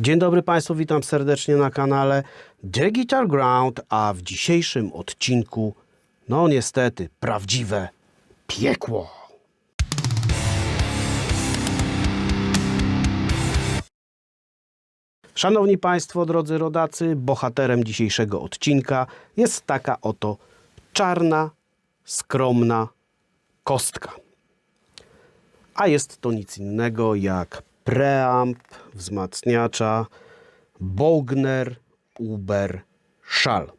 Dzień dobry Państwu, witam serdecznie na kanale Guitar Ground, a w dzisiejszym odcinku, no niestety, prawdziwe piekło. Szanowni Państwo, drodzy rodacy, bohaterem dzisiejszego odcinka jest taka oto czarna, skromna kostka. A jest to nic innego jak preamp wzmacniacza Bogner Uber Schall.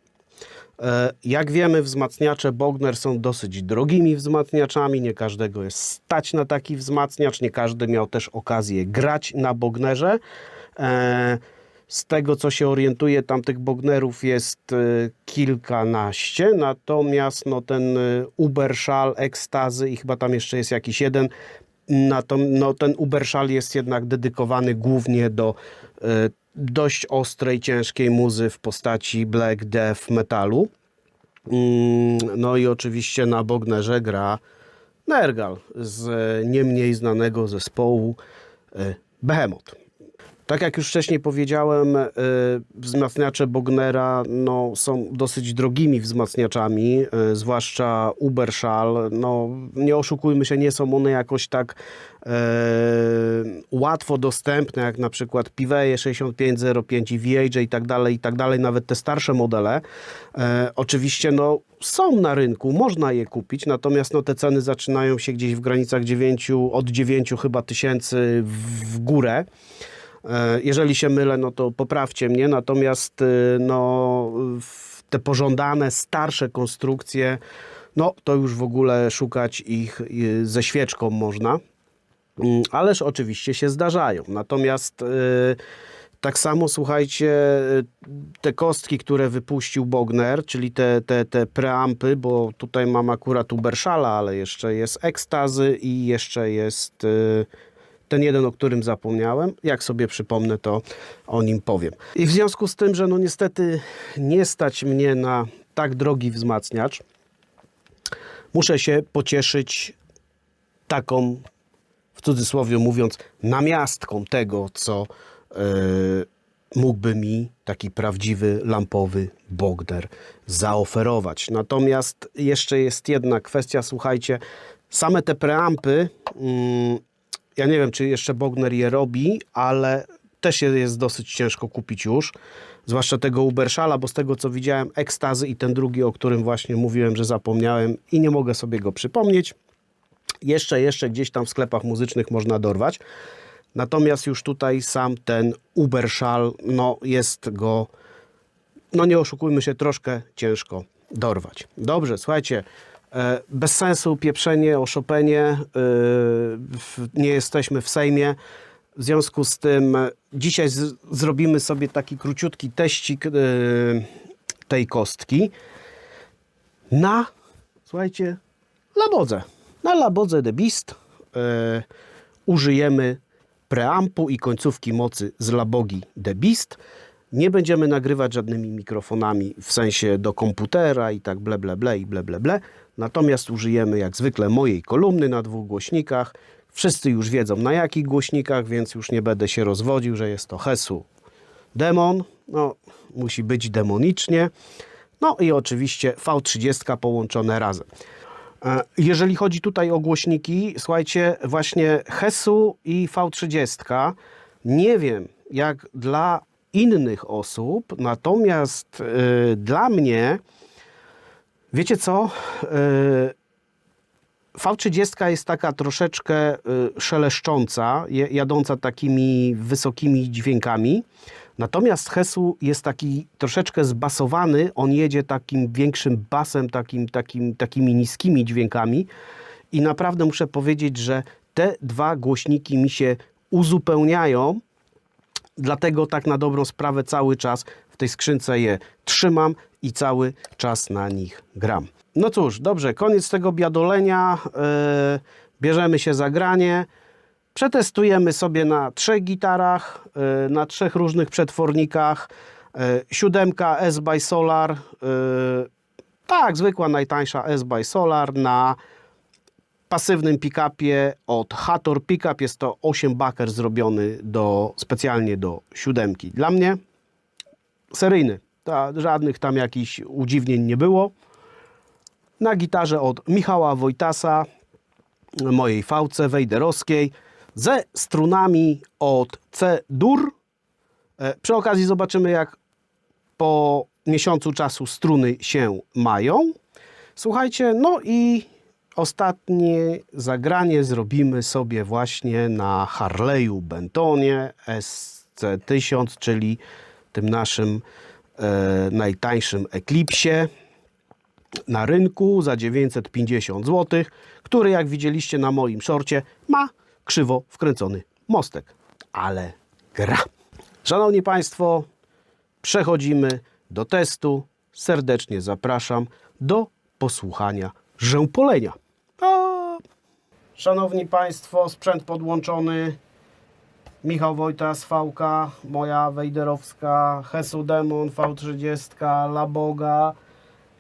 E, Jak wiemy, wzmacniacze Bogner są dosyć drogimi wzmacniaczami. Nie każdego jest stać na taki wzmacniacz. Nie każdy miał też okazję grać na Bognerze. E, Z tego co się orientuję, tam tych Bognerów jest e, kilkanaście. Natomiast no, ten Uberschall, Ekstazy i chyba tam jeszcze jest jakiś jeden. Na to, no, ten Uberschall jest jednak dedykowany głównie do e, dość ostrej, ciężkiej muzy w postaci black death metalu. Mm, No i oczywiście na Bognerze gra Nergal z e, nie mniej znanego zespołu e, Behemoth. Tak jak już wcześniej powiedziałem, e, wzmacniacze Bognera no, są dosyć drogimi wzmacniaczami, e, zwłaszcza Uberschall. No, nie oszukujmy się, nie są one jakoś tak e, łatwo dostępne, jak na przykład Piveje 6505 i VAJ i tak dalej, i tak dalej, nawet te starsze modele. E, oczywiście no, są na rynku, można je kupić, natomiast no, te ceny zaczynają się gdzieś w granicach 9, od 9 chyba tysięcy w, w górę. E, Jeżeli się mylę, no to poprawcie mnie. Natomiast e, no, te pożądane, starsze konstrukcje, no to już w ogóle szukać ich e, ze świeczką można. Mm, Ależ oczywiście się zdarzają. Natomiast tak samo słuchajcie, te kostki, które wypuścił Bogner, czyli te, te, te preampy, bo tutaj mam akurat Uberszala, ale jeszcze jest Ekstazy i jeszcze jest ten jeden, o którym zapomniałem. Jak sobie przypomnę, to o nim powiem. I w związku z tym, że no niestety nie stać mnie na tak drogi wzmacniacz, muszę się pocieszyć taką, w cudzysłowie mówiąc, namiastką tego, co e, mógłby mi taki prawdziwy lampowy Bogner zaoferować. Natomiast jeszcze jest jedna kwestia, słuchajcie, same te preampy, mm, ja nie wiem, czy jeszcze Bogner je robi, ale też je jest dosyć ciężko kupić już. Zwłaszcza tego Uberszala, bo z tego co widziałem, Ekstazy i ten drugi, o którym właśnie mówiłem, że zapomniałem i nie mogę sobie go przypomnieć. Jeszcze, jeszcze gdzieś tam w sklepach muzycznych można dorwać. Natomiast już tutaj sam ten Uberszal, no jest go, no nie oszukujmy się, troszkę ciężko dorwać. Dobrze, słuchajcie, bez sensu pieprzenie o e, nie jesteśmy w Sejmie. W związku z tym e, dzisiaj z, zrobimy sobie taki króciutki teścik e, tej kostki na, słuchajcie, Labodze. Na Labodze The Beast e, użyjemy preampu i końcówki mocy z Labogi The Beast. Nie będziemy nagrywać żadnymi mikrofonami w sensie do komputera i tak ble ble ble i ble ble ble. Natomiast użyjemy jak zwykle mojej kolumny na dwóch głośnikach. Wszyscy już wiedzą na jakich głośnikach, więc już nie będę się rozwodził, że jest to Hesu Demon. No, musi być demonicznie. No i oczywiście V30 połączone razem. E, Jeżeli chodzi tutaj o głośniki, słuchajcie, właśnie Hesu i V30, nie wiem jak dla innych osób, natomiast e, dla mnie, wiecie co, E, V30 jest taka troszeczkę y, szeleszcząca, jadąca takimi wysokimi dźwiękami. Natomiast Hesu jest taki troszeczkę zbasowany, on jedzie takim większym basem, takim, takim, takimi niskimi dźwiękami. I naprawdę muszę powiedzieć, że te dwa głośniki mi się uzupełniają. Dlatego tak na dobrą sprawę cały czas w tej skrzynce je trzymam i cały czas na nich gram. No cóż, dobrze, koniec tego biadolenia. Yy, bierzemy się za granie. Przetestujemy sobie na trzech gitarach, yy, na trzech różnych przetwornikach. Yy, siódemka S by Solar, yy, tak, zwykła najtańsza S by Solar na pasywnym pick-upie od Hator Pickup. Jest to 8 baker zrobiony do, specjalnie do siódemki. Dla mnie seryjny. Ta, żadnych tam jakichś udziwnień nie było. Na gitarze od Michała Wojtasa, mojej fałce wejderowskiej, ze strunami od C-dur. E, Przy okazji zobaczymy, jak po miesiącu czasu struny się mają. Słuchajcie, no i ostatnie zagranie zrobimy sobie właśnie na Harley'u Bentonie SC1000, czyli tym naszym e, najtańszym Eclipsie na rynku za 950 zł, który jak widzieliście na moim szorcie ma krzywo wkręcony mostek, ale gra. Szanowni Państwo, przechodzimy do testu. Serdecznie zapraszam do posłuchania rzępolenia. A! Szanowni Państwo, sprzęt podłączony. Michał Wojtas, VK, moja wejderowska, Hesu Demon V30, Laboga,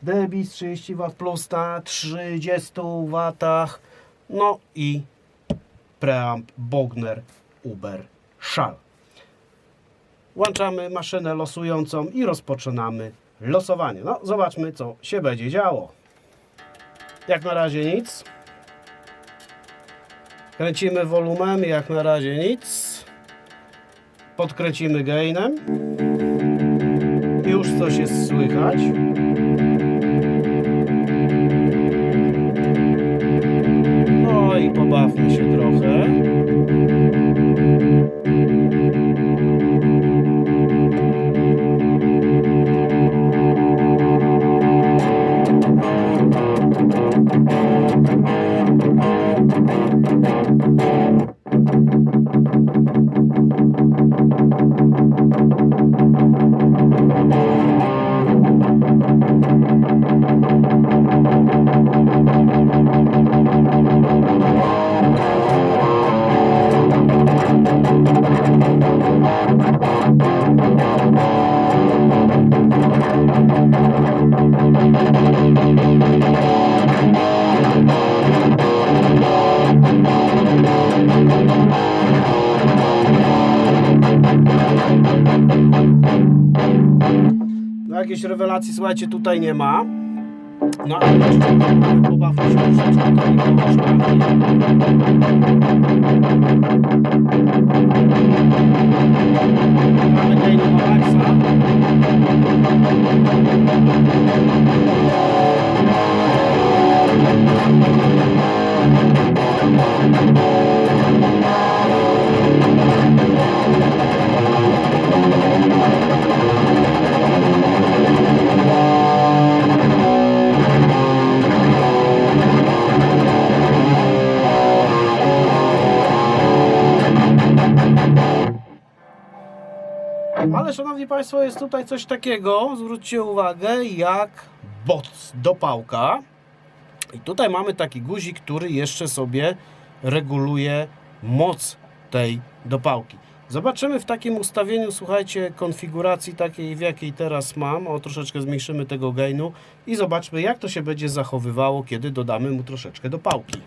Debis 30 W plus na 30 W, no i preamp Bogner Uber Szal. Włączamy maszynę losującą i rozpoczynamy losowanie. No, zobaczmy, co się będzie działo. Jak na razie nic. Kręcimy wolumem, jak na razie nic. Podkręcimy gainem. Już coś jest słychać. Jakiejś rewelacji, słuchajcie, tutaj nie ma. No ale jeszcze się troszeczkę. Mamy maksa. ale szanowni Państwo, jest tutaj coś takiego, zwróćcie uwagę, jak boc do pałka. I tutaj mamy taki guzik, który jeszcze sobie reguluje moc tej dopałki. Zobaczymy w takim ustawieniu, słuchajcie, konfiguracji takiej, w jakiej teraz mam. O, troszeczkę zmniejszymy tego gainu i zobaczmy, jak to się będzie zachowywało, kiedy dodamy mu troszeczkę do pałki.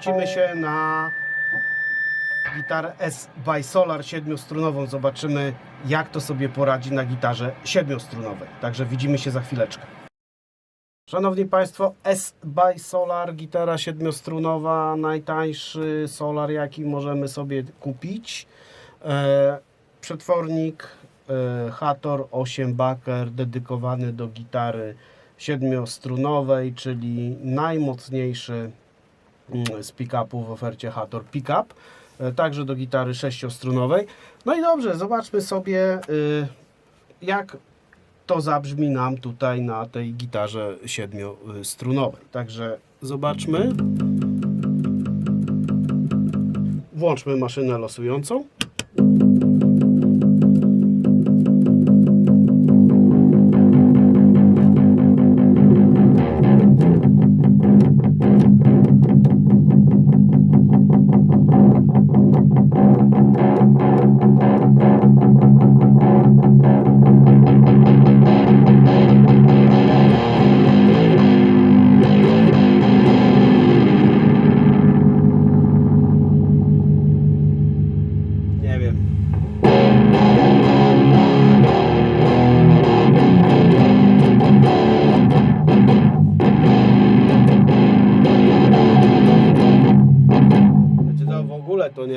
Przerzucimy się na gitarę S by Solar siedmiostrunową. Zobaczymy, jak to sobie poradzi na gitarze siedmiostrunowej. Także widzimy się za chwileczkę. Szanowni Państwo, S by Solar, gitara siedmiostrunowa, najtańszy solar, jaki możemy sobie kupić. E, przetwornik e, Hator 8 Backer dedykowany do gitary siedmiostrunowej, czyli najmocniejszy z pick-upu w ofercie Hator Pickup, e, także do gitary sześciostrunowej. No i dobrze, zobaczmy sobie y, jak to zabrzmi nam tutaj na tej gitarze siedmiostrunowej. Także zobaczmy. Włączmy maszynę losującą.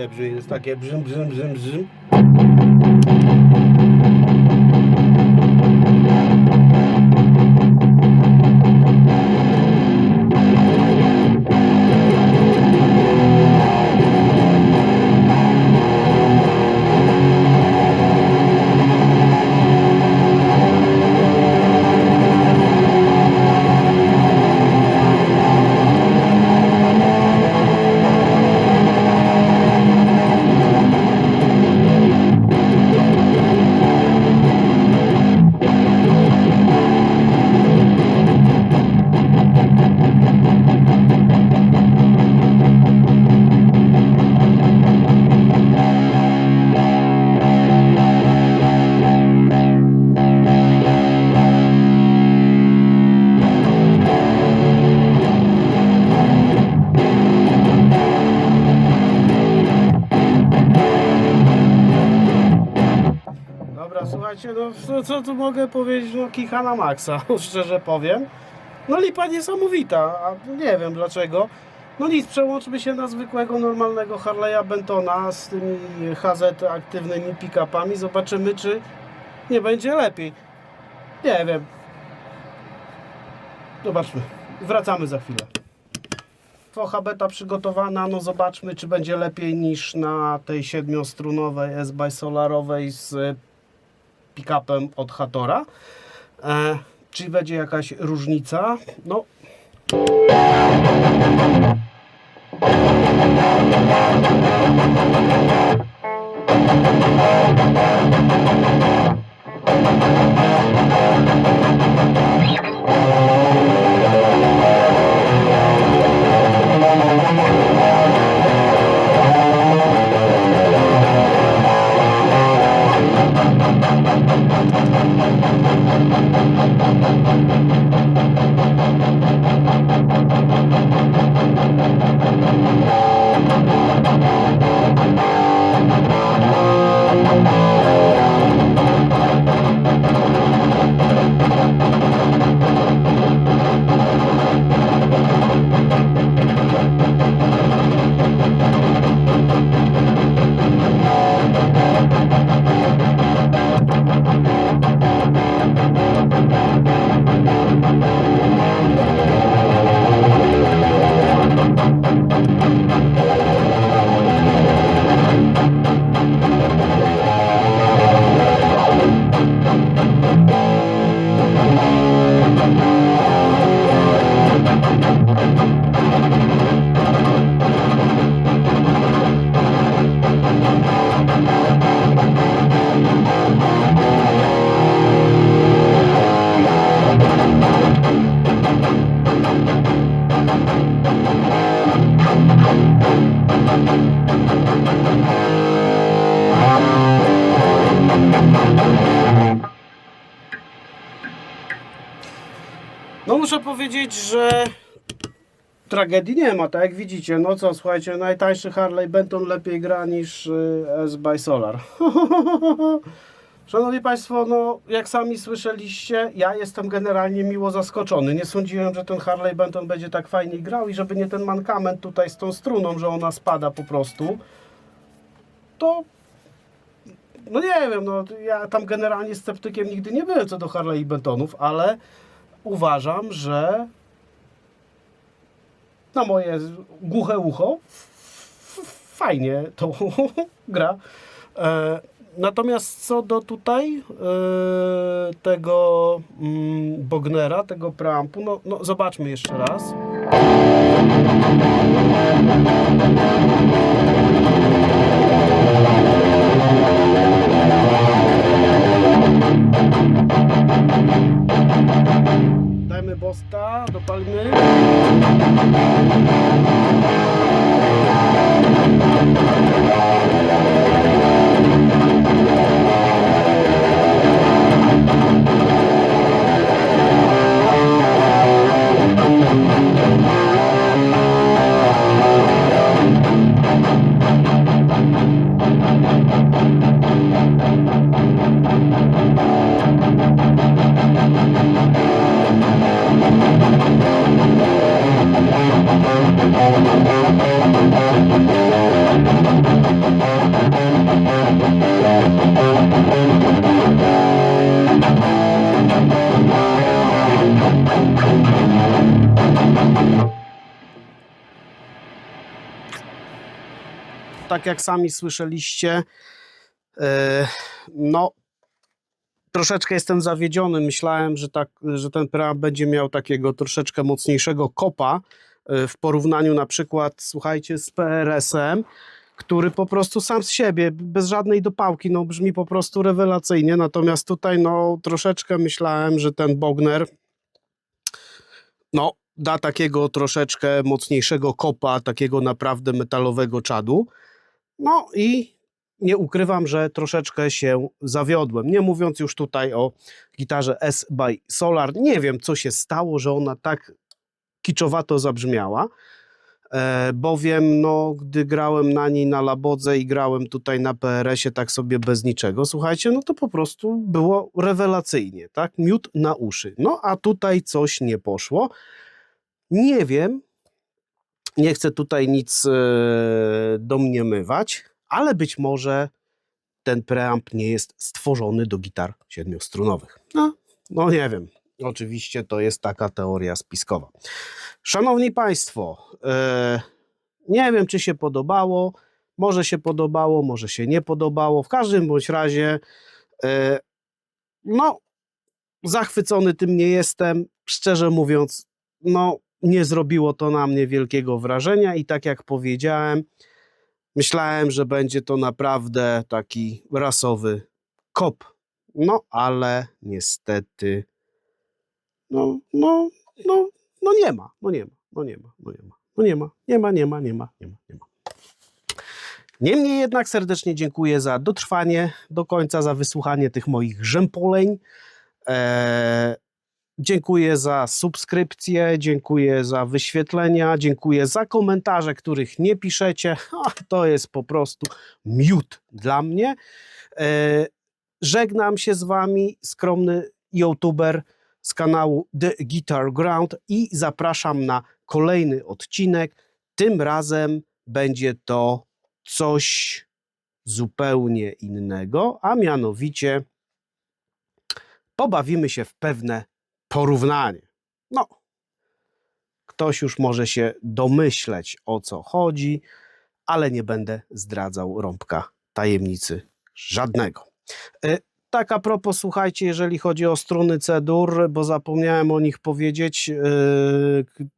Brzmi, jest takie brzym, brzym, brzym, brzym. Co, tu mogę powiedzieć, no kicha na maksa, szczerze powiem. No lipa niesamowita, a nie wiem dlaczego. No nic, przełączmy się na zwykłego, normalnego Harley'a Bentona z tymi HZ aktywnymi pick-upami. Zobaczymy, czy nie będzie lepiej. Nie wiem. Zobaczmy. Wracamy za chwilę. Focha beta przygotowana, no zobaczmy, czy będzie lepiej niż na tej siedmiostrunowej S-By Solarowej z pick-upem od Hatora. E, czy będzie jakaś różnica? No. No muszę powiedzieć, że tragedii nie ma, tak jak widzicie. No co, słuchajcie, najtańszy Harley Benton lepiej gra niż y, S by Solar. Szanowni Państwo, no jak sami słyszeliście, ja jestem generalnie miło zaskoczony. Nie sądziłem, że ten Harley Benton będzie tak fajnie grał i żeby nie ten mankament tutaj z tą struną, że ona spada po prostu, to no nie wiem, no ja tam generalnie sceptykiem nigdy nie byłem co do Harley Bentonów, ale uważam, że na moje głuche ucho fajnie to gra. E, natomiast co do tutaj e, tego mm, Bognera, tego preampu, no, no zobaczmy jeszcze raz. Dajmy bosta, dopalmy. Tak jak sami słyszeliście, e, no troszeczkę jestem zawiedziony. Myślałem, że, tak, że ten preamp będzie miał takiego troszeczkę mocniejszego kopa e, w porównaniu na przykład, słuchajcie, z PRS-em, który po prostu sam z siebie, bez żadnej dopałki, no brzmi po prostu rewelacyjnie. Natomiast tutaj no troszeczkę myślałem, że ten Bogner no da takiego troszeczkę mocniejszego kopa, takiego naprawdę metalowego czadu. No i nie ukrywam, że troszeczkę się zawiodłem. Nie mówiąc już tutaj o gitarze S by Solar. Nie wiem, co się stało, że ona tak kiczowato zabrzmiała, e, bowiem no, gdy grałem na niej na Labodze i grałem tutaj na PRS-ie tak sobie bez niczego, słuchajcie, no to po prostu było rewelacyjnie, tak? Miód na uszy. No a tutaj coś nie poszło. Nie wiem, nie chcę tutaj nic e, domniemywać, ale być może ten preamp nie jest stworzony do gitar siedmiostrunowych. No, no nie wiem. Oczywiście to jest taka teoria spiskowa. Szanowni Państwo, e, nie wiem, czy się podobało. Może się podobało, może się nie podobało. W każdym bądź razie, e, no, zachwycony tym nie jestem. Szczerze mówiąc, no, nie zrobiło to na mnie wielkiego wrażenia i tak jak powiedziałem, myślałem, że będzie to naprawdę taki rasowy kop. No, ale niestety, no, no, no, no nie ma, no nie ma, no nie ma, no nie ma, no nie ma, nie ma, nie ma, nie ma, nie ma, nie ma. Niemniej jednak serdecznie dziękuję za dotrwanie do końca, za wysłuchanie tych moich rzępoleń. Eee, Dziękuję za subskrypcję, dziękuję za wyświetlenia, dziękuję za komentarze, których nie piszecie. To jest po prostu miód dla mnie. E, żegnam się z Wami, skromny youtuber z kanału The Guitar Ground i zapraszam na kolejny odcinek. Tym razem będzie to coś zupełnie innego, a mianowicie pobawimy się w pewne porównanie. No, ktoś już może się domyśleć o co chodzi, ale nie będę zdradzał rąbka tajemnicy żadnego. E, Tak a propos, słuchajcie, jeżeli chodzi o struny C-dur, bo zapomniałem o nich powiedzieć, e,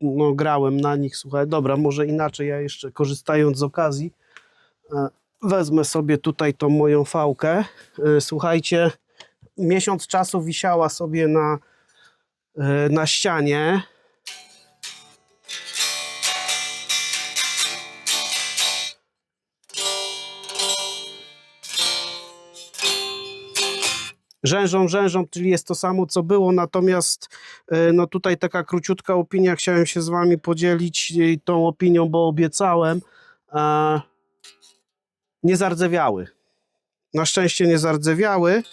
no grałem na nich, słuchaj, dobra, może inaczej, ja jeszcze korzystając z okazji, e, wezmę sobie tutaj tą moją fałkę. Słuchajcie, miesiąc czasu wisiała sobie na na ścianie. rzężą, rzężą, czyli jest to samo, co było, natomiast e, no tutaj taka króciutka opinia, chciałem się z Wami podzielić e, tą opinią, bo obiecałem. Nie zardzewiały. Na szczęście nie zardzewiały,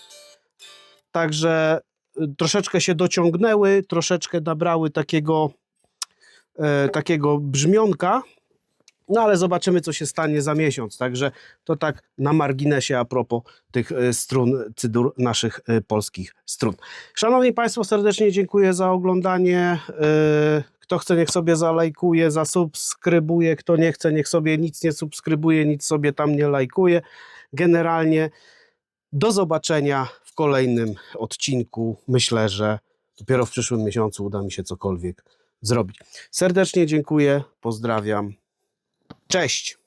także troszeczkę się dociągnęły, troszeczkę nabrały takiego, e, takiego brzmionka, no ale zobaczymy, co się stanie za miesiąc. Także to tak na marginesie a propos tych e, strun, cydur naszych e, polskich strun. Szanowni Państwo, serdecznie dziękuję za oglądanie. E, Kto chce, niech sobie zalajkuje, zasubskrybuje. Kto nie chce, niech sobie nic nie subskrybuje, nic sobie tam nie lajkuje. Generalnie do zobaczenia kolejnym odcinku. Myślę, że dopiero w przyszłym miesiącu uda mi się cokolwiek zrobić. Serdecznie dziękuję, pozdrawiam. Cześć!